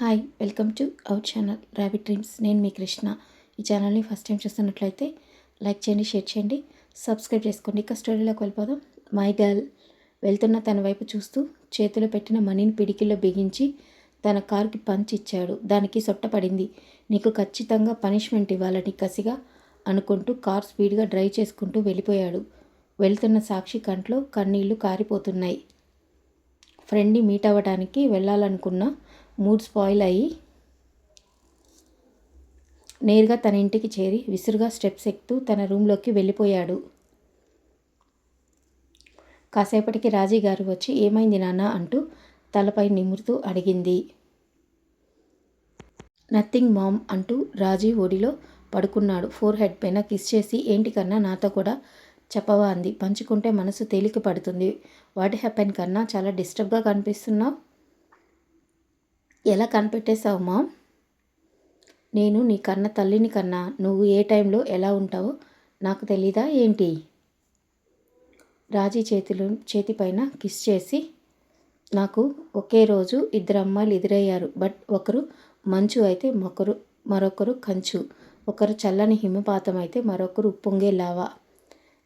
Hi welcome to our channel rabbit dreams నేను మీ కృష్ణ. ఈ ఛానల్ని ఫస్ట్ టైం చూస్తున్నట్లయితే లైక్ చేయండి షేర్ చేయండి సబ్స్క్రైబ్ చేసుకోండి. ఇక స్టోరీలోకి వెళ్ళిపోదాం. మై గర్ల్ వెళ్తున్న తన వైపు చూస్తూ చేతిలో పెట్టిన మనీని పిడికిల్లో బిగించి తన కార్కి పంచ్ ఇచ్చాడు. దానికి సొట్టపడింది నీకు ఖచ్చితంగా పనిష్మెంట్ ఇవ్వాలని కసిగా అనుకుంటూ కార్ స్పీడ్గా డ్రైవ్ చేసుకుంటూ వెళ్ళిపోయాడు. వెళ్తున్న సాక్షి కంట్లో కన్నీళ్ళు కారిపోతున్నాయి. ఫ్రెండ్ని మీట్ అవ్వడానికి వెళ్ళాలనుకున్న మూడ్ స్పాయిల్ అయ్యి నేరుగా తన ఇంటికి చేరి విసురుగా స్టెప్స్ ఎక్కుతూ తన రూమ్లోకి వెళ్ళిపోయాడు. కాసేపటికి రాజీ గారు వచ్చి ఏమైంది నాన్న? అంటూ తలపై నిమురుతూ అడిగింది. నథింగ్ మామ్ అంటూ రాజీ ఒడిలో పడుకున్నాడు. ఫోర్ హెడ్ పైన కిస్ చేసి ఏంటి కన్నా నాతో కూడా చెప్పవా? అంది. పంచుకుంటే మనసు తేలిక పడుతుంది. వాట్ హ్యాపెన్ కన్నా చాలా డిస్టర్బ్గా కనిపిస్తున్నావు. ఎలా కనిపెట్టేశావు మామ్? నేను నీ కన్న తల్లిని కన్నా నువ్వు ఏ టైంలో ఎలా ఉంటావో నాకు తెలీదా ఏంటి? రాజీ చేతిలో చేతిపైన కిస్ చేసి నాకు ఒకే రోజు ఇద్దరు అమ్మాయిలు ఎదురయ్యారు. బట్ ఒకరు మంచు అయితే మరొకరు మరొకరు కంచు. ఒకరు చల్లని హిమపాతం అయితే మరొకరు ఉప్పొంగే లావా.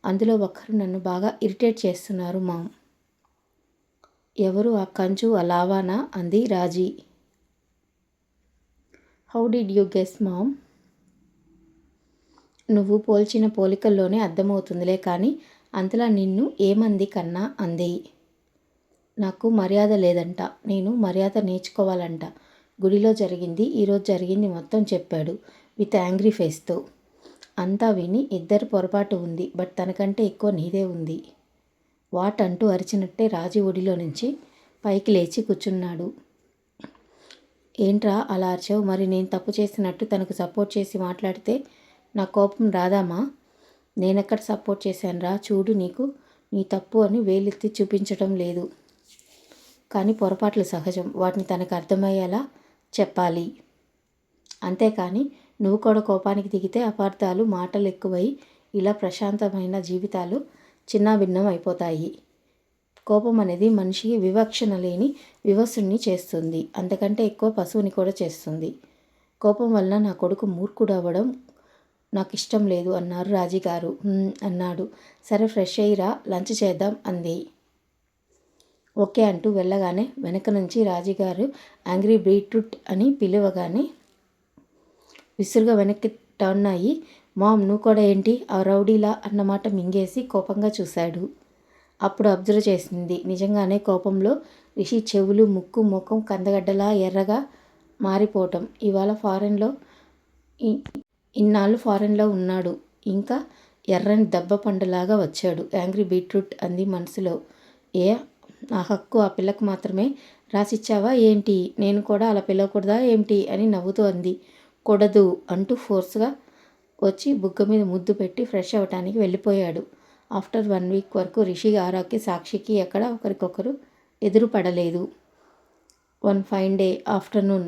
అందులో ఒకరు నన్ను బాగా ఇరిటేట్ చేస్తున్నారు మామ్. ఎవరు ఆ కంచు ఆ లావానా? అంది Raji. How did you guess mom నువ్వు పోల్చిన పోలికల్లోనే అర్థమవుతుందిలే కానీ అంతలా నిన్ను ఏమంది కన్నా అంది. నాకు మర్యాద లేదంట. నేను మర్యాద నేర్చుకోవాలంట. గుడిలో జరిగింది. ఈరోజు జరిగింది మొత్తం చెప్పాడు విత్ యాంగ్రీ ఫేస్తో. అంతా విని ఇద్దరు పొరపాటు ఉంది. బట్ తనకంటే ఎక్కువ నీదే ఉంది. వాట్ అంటూ అరిచినట్టే రాజు ఒడిలో నుంచి పైకి లేచి కూర్చున్నాడు. ఏంట్రా అలా అరిచావు? మరి నేను తప్పు చేసినట్టు తనకు సపోర్ట్ చేసి మాట్లాడితే నా కోపం రాదామా? నేనెక్కడ సపోర్ట్ చేశానురా? చూడు నీకు నీ తప్పు అని వేలెత్తి చూపించడం లేదు. కానీ పొరపాట్లు సహజం. వాటిని తనకు అర్థమయ్యేలా చెప్పాలి. అంతేకాని నువ్వు కూడా కోపానికి దిగితే అపార్థాలు మాటలు ఎక్కువై ఇలా ప్రశాంతమైన జీవితాలు చిన్న భిన్నం అయిపోతాయి. కోపం అనేది మనిషికి వివక్షణ లేని వివసుని చేస్తుంది. అంతకంటే ఎక్కువ పశువుని కూడా చేస్తుంది. కోపం వల్ల నా కొడుకు మూర్ఖుడు అవ్వడం నాకు ఇష్టం లేదు అన్నారు రాజీగారు. అన్నాడు. సరే ఫ్రెష్ అయ్యిరా లంచ్ చేద్దాం అంది. ఓకే అంటూ వెళ్ళగానే వెనక నుంచి రాజీగారు యాంగ్రీ బీట్రూట్ అని పిలవగానే విసురుగా వెనక్కి టర్న్ అయ్యి మామ్ నువ్వు కూడా ఏంటి? ఆ రౌడీలా? అన్నమాట మింగేసి కోపంగా చూశాడు. అప్పుడు అబ్జర్వ్ చేసింది. నిజంగానే కోపంలో రిషి చెవులు ముక్కు ముఖం కందగడ్డలా ఎర్రగా మారిపోవటం. ఇవాళ ఫారెన్లో ఇన్నాళ్ళు ఫారెన్లో ఉన్నాడు. ఇంకా ఎర్రని దెబ్బ పండులాగా వచ్చాడు. యాంగ్రీ బీట్రూట్ అంది మనసులో. ఏ ఆ హక్కు ఆ పిల్లకు మాత్రమే? రాసిచ్చావా ఏంటి? నేను కూడా అలా పిలవకూడదా ఏంటి? అని నవ్వుతూ అంది. కూడదు అంటూ ఫోర్స్గా వచ్చి బుగ్గ మీద ముద్దు పెట్టి ఫ్రెష్ అవ్వటానికి వెళ్ళిపోయాడు. ఆఫ్టర్ వన్ వీక్ వరకు రిషి ఆరాకి సాక్షికి ఎక్కడ ఒకరికొకరు ఎదురు పడలేదు. One fine day afternoon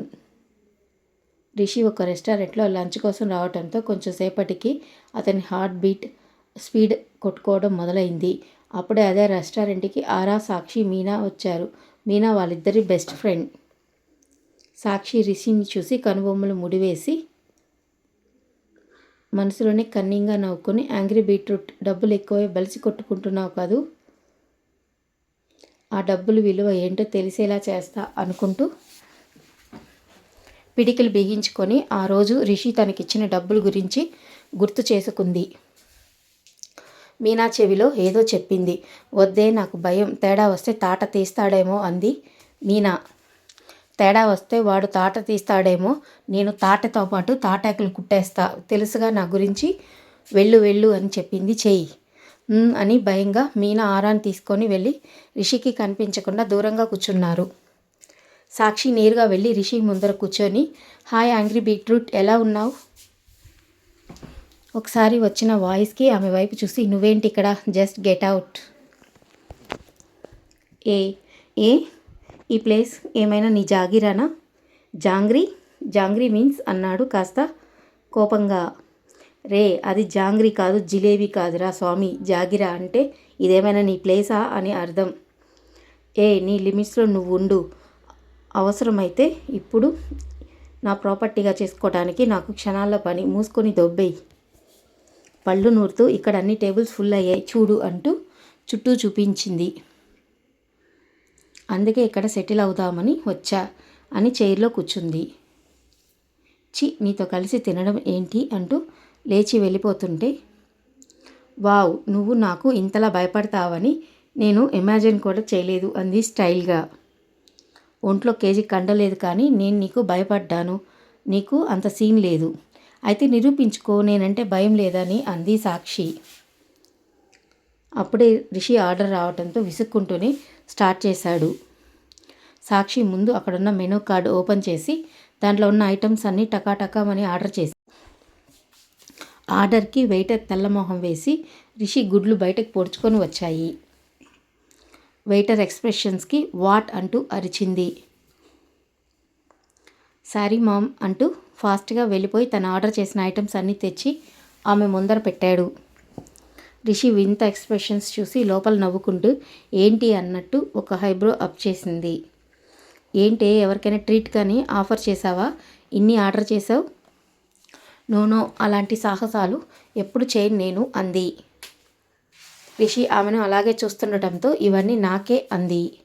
Rishi ఒక రెస్టారెంట్లో లంచ్ కోసం రావడంతో కొంచెం సేపటికి అతని హార్ట్ బీట్ స్పీడ్ కొట్టుకోవడం మొదలైంది. అప్పుడే అదే రెస్టారెంట్కి ఆరా సాక్షి మీనా వచ్చారు. మీనా వాళ్ళిద్దరి బెస్ట్ ఫ్రెండ్. సాక్షి రిషిని చూసి కనుబొమ్మలు ముడివేసి మనసులోనే కన్నింగా నవ్వుకొని యాంగ్రీ బీట్రూట్ డబ్బులు ఎక్కువై బలిసి కొట్టుకుంటున్నావు కాదు. ఆ డబ్బులు విలువ ఏంటో తెలిసేలా చేస్తా అనుకుంటూ పిడికిలు బిగించుకొని ఆ రోజు రిషి తనకిచ్చిన డబ్బుల గురించి గుర్తు చేసుకుంది. మీనా చెవిలో ఏదో చెప్పింది. వద్దే నాకు భయం తేడా వస్తే తాట తీస్తాడేమో అంది మీనా. తేడా వస్తే వాడు తాట తీస్తాడేమో నేను తాటతో పాటు తాటాకులు కుట్టేస్తా తెలుసుగా నా గురించి? వెళ్ళు వెళ్ళు అని చెప్పింది చెయ్యి అని భయంగా మీనా ఆరాన్ని తీసుకొని వెళ్ళి రిషికి కనిపించకుండా దూరంగా కూర్చున్నారు. సాక్షి నేరుగా వెళ్ళి రిషి ముందర కూర్చొని హాయ్ యాంగ్రీ బీట్రూట్ ఎలా ఉన్నావు? ఒకసారి వచ్చిన వాయిస్కి ఆమె వైపు చూసి నువ్వేంటి ఇక్కడ? జస్ట్ గెట్ అవుట్ ఏ ఏ? ఈ ప్లేస్ ఏమైనా నీ జాగిరానా? జాంగ్రీ? జాంగ్రీ మీన్స్ అన్నాడు కాస్త కోపంగా. రే అది జాంగ్రీ కాదు జిలేబీ కాదురా స్వామి. జాగిరా అంటే ఇదేమైనా నీ ప్లేసా అని అర్థం. ఏ నీ లిమిట్స్లో నువ్వు ఉండు అవసరమైతే ఇప్పుడు నా ప్రాపర్టీగా చేసుకోవడానికి నాకు క్షణాల్లో పని. మూసుకొని దొబ్బేయి. పళ్ళు నూరుతూ ఇక్కడ అన్ని టేబుల్స్ ఫుల్ అయ్యాయి. చూడు అంటూ చుట్టూ చూపించింది. అందుకే ఇక్కడ సెటిల్ అవుదామని వచ్చా అని చైర్లో కూర్చుంది. చి నీతో కలిసి తినడం ఏంటి అంటూ లేచి వెళ్ళిపోతుంటే వావ్ నువ్వు నాకు ఇంతలా భయపడతావని నేను ఇమాజిన్ కూడా చేయలేదు అంది స్టైల్గా. ఒంట్లో కేజీ కండలేదు కానీ నేను నీకు భయపడ్డాను. నీకు అంత సీన్ లేదు. అయితే నిరూపించుకో నేనంటే భయం లేదని అంది సాక్షి. అప్పుడే రిషి ఆర్డర్ రావడంతో విసుక్కుంటూనే స్టార్ట్ చేశాడు. సాక్షి ముందు అక్కడున్న మెనూ కార్డు ఓపెన్ చేసి దాంట్లో ఉన్న ఐటమ్స్ అన్నీ టకాటకామని ఆర్డర్ చేసి ఆర్డర్కి వెయిటర్ తెల్లమొహం వేసి రిషి గుడ్లు బయటకు పొడుచుకొని వచ్చాయి. వెయిటర్ ఎక్స్ప్రెషన్స్కి వాట్ అంటూ అరిచింది. సారీ మామ్ అంటూ ఫాస్ట్గా వెళ్ళిపోయి తను ఆర్డర్ చేసిన ఐటమ్స్ అన్నీ తెచ్చి ఆమె ముందర పెట్టాడు. రిషి వింత ఎక్స్ప్రెషన్స్ చూసి లోపల నవ్వుకుంటూ ఏంటి అన్నట్టు ఒక హైబ్రో అప్ చేసింది. ఏంటి ఎవరికైనా ట్రీట్ కానీ ఆఫర్ చేసావా? ఇన్ని ఆర్డర్ చేసావు? నోనో అలాంటి సాహసాలు ఎప్పుడు చేయను నేను అంది. రిషి ఆమెను అలాగే చూస్తుండటంతో ఇవన్నీ నాకే అంది.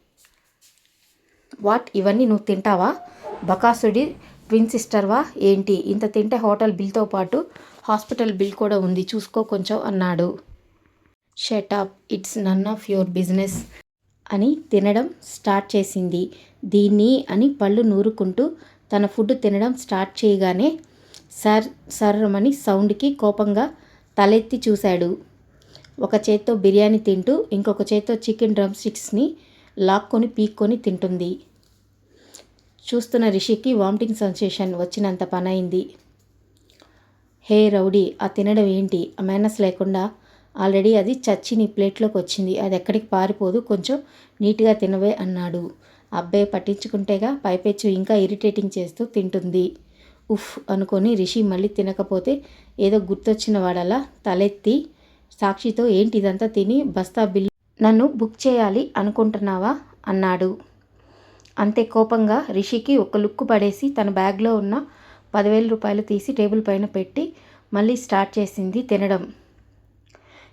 వాట్? ఇవన్నీ నువ్వు తింటావా? బకాసుడి ట్విన్ సిస్టర్వా? ఏంటి? ఇంత తింటే హోటల్ బిల్తో పాటు హాస్పిటల్ బిల్ కూడా ఉంది చూసుకో కొంచెం అన్నాడు. Shut up it's none of your business అని తినడం స్టార్ట్ చేసింది. దీన్ని అని పళ్ళు నూరుకుంటూ తన ఫుడ్ తినడం స్టార్ట్ చేయగానే సర్ సర్రమని సౌండ్కి కోపంగా తలెత్తి చూశాడు. ఒక చేత్తో బిర్యానీ తింటూ ఇంకొక చేత్తో చికెన్ డ్రమ్ స్టిక్స్ని లాక్కొని పీక్కొని తింటుంది. చూస్తున్న రిషికి వామిటింగ్ సెన్సేషన్ వచ్చినంత పనైంది. హే రౌడీ ఆ తినడం ఏంటి? ఆ మేనస్ లేకుండా ఆల్రెడీ అది చచ్చి నీ ప్లేట్లోకి వచ్చింది. అది ఎక్కడికి పారిపోదు. కొంచెం నీట్గా తినవే అన్నాడు. అబ్బాయి పట్టించుకుంటేగా పైపెచ్చు. ఇంకా ఇరిటేటింగ్ చేస్తూ తింటుంది. ఉఫ్ అనుకొని రిషి మళ్ళీ తినకపోతే ఏదో గుర్తొచ్చిన వాడలా తలెత్తి సాక్షితో ఏంటి ఇదంతా తిని బస్తా బిల్ నన్ను బుక్ చేయాలి అనుకుంటున్నావా? అన్నాడు. అంతే కోపంగా రిషికి ఒక లుక్కు పడేసి తన బ్యాగ్లో ఉన్న పదివేల రూపాయలు తీసి టేబుల్ పైన పెట్టి మళ్ళీ స్టార్ట్ చేసింది తినడం.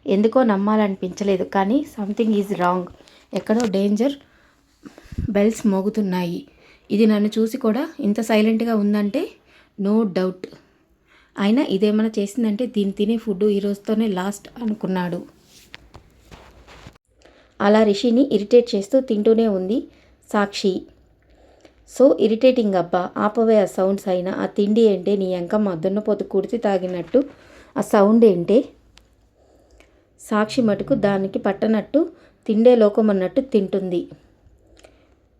ఎందుకో నమ్మాలనిపించలేదు కానీ సంథింగ్ ఈజ్ రాంగ్ ఎక్కడో డేంజర్ బెల్స్ మోగుతున్నాయి. ఇది నన్ను చూసి కూడా ఇంత సైలెంట్గా ఉందంటే నో డౌట్ అయినా ఇదేమైనా చేసిందంటే దీన్ని తినే ఫుడ్ ఈ రోజుతోనే లాస్ట్ అనుకున్నాడు. అలా రిషిని ఇరిటేట్ చేస్తూ తింటూనే ఉంది సాక్షి. సో ఇరిటేటింగ్ అబ్బా ఆపవే ఆ సౌండ్స్ అయినా. ఆ తిండి ఏంటే నీ ఎంకమ్మ దున్నపోతు కుడితి తాగినట్టు. ఆ సౌండ్ ఏంటే? సాక్షి మటుకు దానికి పట్టనట్టు తిండే లోకమన్నట్టు తింటుంది.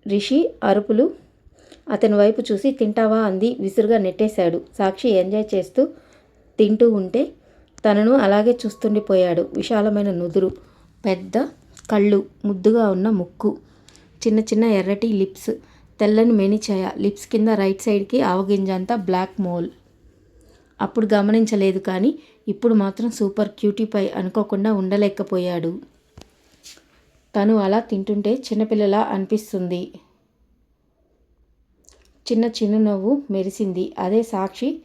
రిషి అరుపులు అతని వైపు చూసి తింటావా అంది విసురుగా నెట్టేశాడు. సాక్షి ఎంజాయ్ చేస్తూ తింటూ ఉంటే తనను అలాగే చూస్తుండిపోయాడు. విశాలమైన నుదురు పెద్ద కళ్ళు ముద్దుగా ఉన్న ముక్కు చిన్న చిన్న ఎర్రటి లిప్స్ తెల్లని మెనిచాయ లిప్స్ కింద రైట్ సైడ్కి ఆవగింజంతా బ్లాక్ మోల్. అప్పుడు గమనించలేదు కానీ ఇప్పుడు మాత్రం సూపర్ క్యూటీపై అనుకోకుండా ఉండలేకపోయాడు. తను అలా తింటుంటే చిన్నపిల్లలా అనిపిస్తుంది. చిన్న చిరునవ్వు మెరిసింది. అదే సాక్షి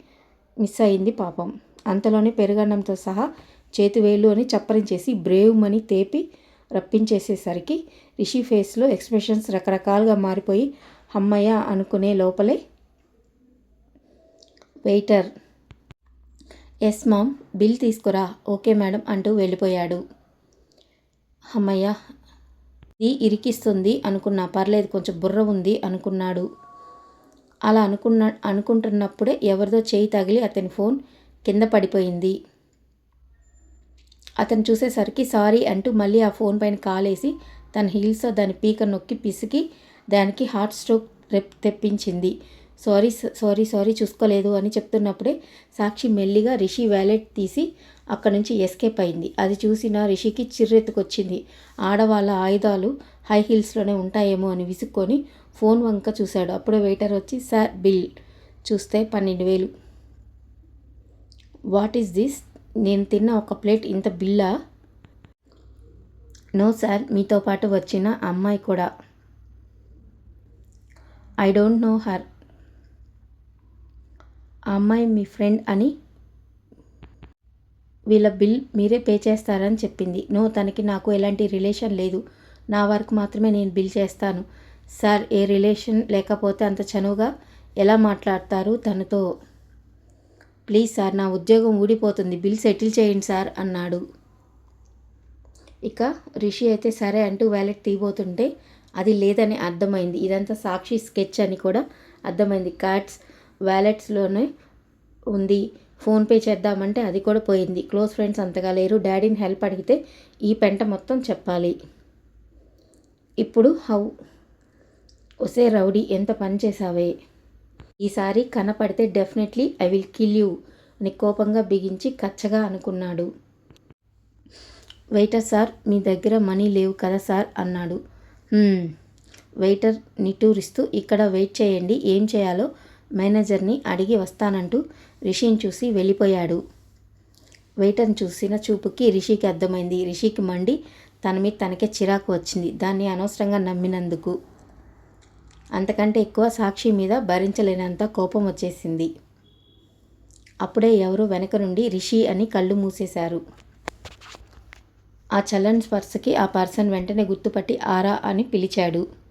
మిస్ అయింది పాపం. అంతలోనే పెరుగన్నంతో సహా చేతివేలు అని చప్పరించేసి బ్రేవ్ మని తేపి రప్పించేసేసరికి రిషి ఫేస్లో ఎక్స్ప్రెషన్స్ రకరకాలుగా మారిపోయి అమ్మయ్య అనుకునే లోపలే వెయిటర్ ఎస్ మామ్. బిల్ తీసుకురా. ఓకే మేడం అంటూ వెళ్ళిపోయాడు. అమ్మయ్య ఇది ఇరికిస్తుంది అనుకున్నా. పర్లేదు కొంచెం బుర్ర ఉంది అనుకున్నాడు. అలా అనుకున్న అనుకుంటున్నప్పుడే ఎవరిదో చేయి తగిలి అతని ఫోన్ కింద పడిపోయింది. అతను చూసేసరికి సారీ అంటూ మళ్ళీ ఆ ఫోన్ పైన కాలేసి తన హీల్స్తో దాని పీక నొక్కి పిసికి దానికి హార్ట్ స్ట్రోక్ రెప్ తెప్పించింది. సారీ సారీ సారీ చూసుకోలేదు అని చెప్తున్నప్పుడే సాక్షి మెల్లిగా రిషి వ్యాలెట్ తీసి అక్కడి నుంచి ఎస్కేప్ అయింది. అది చూసిన రిషికి చిర్రెత్తుకొచ్చింది. ఆడవాళ్ళ ఆయుధాలు హై హీల్స్లోనే ఉంటాయేమో అని విసుక్కొని ఫోన్ వంక చూశాడు. అప్పుడే వెయిటర్ వచ్చి సార్ బిల్ చూస్తే పన్నెండు వేలు. What is this? నేను తిన్న ఒక ప్లేట్ ఇంత బిల్లా? నో సార్ మీతో పాటు వచ్చిన అమ్మాయి కూడా. I don't know her. ఆ అమ్మాయి మీ ఫ్రెండ్ అని వీళ్ళ బిల్ మీరే పే చేస్తారని చెప్పింది. నో తనకి నాకు ఎలాంటి రిలేషన్ లేదు. నా వరకు మాత్రమే నేను బిల్ చేస్తాను. సార్ ఏ రిలేషన్ లేకపోతే అంత చనువుగా ఎలా మాట్లాడతారు తనతో? ప్లీజ్ సార్ నా ఉద్యోగం ఊడిపోతుంది. బిల్ సెటిల్ చేయండి సార్ అన్నాడు. ఇక రిషి అయితే సరే అంటూ వ్యాలెట్ తీయబోతుంటే అది లేదని అర్థమైంది. ఇదంతా సాక్షి స్కెచ్ అని కూడా అర్థమైంది. కార్డ్స్ వ్యాలెట్స్లోనే ఉంది. ఫోన్పే చేద్దామంటే అది కూడా పోయింది. క్లోజ్ ఫ్రెండ్స్ అంతగా లేరు. డాడీని హెల్ప్ అడిగితే ఈ పెంట మొత్తం చెప్పాలి. ఇప్పుడు హౌ? ఒసే రౌడీ ఎంత పని చేసావే ఈసారి కనపడితే definitely I will kill you అని కోపంగా బిగించి కచ్చగా అనుకున్నాడు. వెయిటర్ సార్ మీ దగ్గర మనీ లేవు కదా సార్ అన్నాడు. వెయిటర్ నిట్టూరిస్తూ ఇక్కడ వెయిట్ చేయండి. ఏం చేయాలో మేనేజర్ని అడిగి వస్తానంటూ రిషిని చూసి వెళ్ళిపోయాడు. వెయిటర్ని చూసిన చూపుకి రిషికి అర్థమైంది. రిషికి మండి తన మీద తనకే చిరాకు వచ్చింది. దాన్ని అనవసరంగా నమ్మినందుకు. అంతకంటే ఎక్కువ సాక్షి మీద భరించలేనంత కోపం వచ్చేసింది. అప్పుడే ఎవరో వెనక నుండి రిషి అని కళ్ళు మూసేశారు. ఆ చల్లని స్పర్శకి ఆ పర్సన్ వెంటనే గుర్తుపట్టి ఆరా అని పిలిచాడు.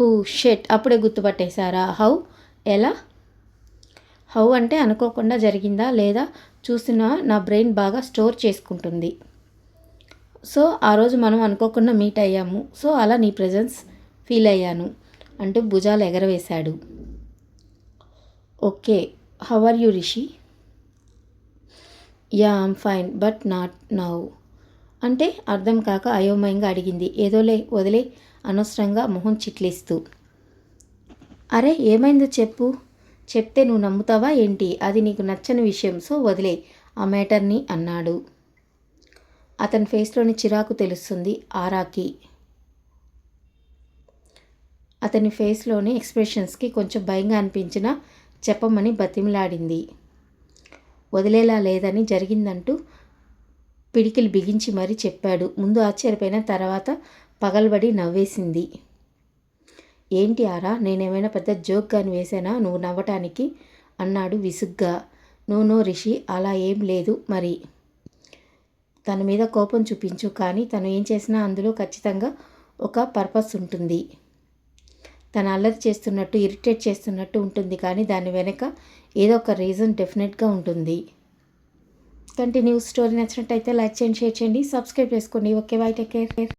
హూ షెట్ అప్పుడే గుర్తుపట్టేశారా? హౌ? ఎలా? హౌ అంటే అనుకోకుండా జరిగిందా లేదా? చూసిన నా బ్రెయిన్ బాగా స్టోర్ చేసుకుంటుంది. సో ఆ రోజు మనం అనుకోకుండా మీట్ అయ్యాము. సో అలా నీ ప్రజెన్స్ ఫీల్ అయ్యాను అంటూ భుజాలు ఎగరవేశాడు. Okay how are you Rishi? Yeah I'm fine but not now. అంటే అర్థం కాక అయోమయంగా అడిగింది. ఏదోలే వదిలే అనవసరంగా మొహం చిట్లేస్తూ. అరే ఏమైందో చెప్పు. చెప్తే నువ్వు నమ్ముతావా ఏంటి? అది నీకు నచ్చని విషయం సో వదిలే ఆ మ్యాటర్ని అన్నాడు. అతని ఫేస్లోని చిరాకు తెలుస్తుంది ఆరాకి. అతని ఫేస్లోని ఎక్స్ప్రెషన్స్కి కొంచెం భయంగా అనిపించినా చెప్పమని బతిమిలాడింది. వదిలేలా లేదని జరిగిందంటూ పిడికిలు బిగించి మరీ చెప్పాడు. ముందు ఆశ్చర్యపోయిన తర్వాత పగలబడి నవ్వేసింది. ఏంటి ఆరా నేనేమైనా పెద్ద జోక్ కానీ వేసానా నువ్వు నవ్వటానికి? అన్నాడు విసుగ్గా. నో నో రిషి అలా ఏం లేదు మరి. తన మీద కోపం చూపించు కానీ తను ఏం చేసినా అందులో ఖచ్చితంగా ఒక పర్పస్ ఉంటుంది. తను అల్లరి చేస్తున్నట్టు ఇరిటేట్ చేస్తున్నట్టు ఉంటుంది కానీ దాని వెనక ఏదో ఒక రీజన్ డెఫినెట్గా ఉంటుంది. కంటిన్యూ స్టోరీ నచ్చినట్టయితే లైక్ చేయండి షేర్ చేయండి సబ్స్క్రైబ్ చేసుకోండి. Okay bye take care.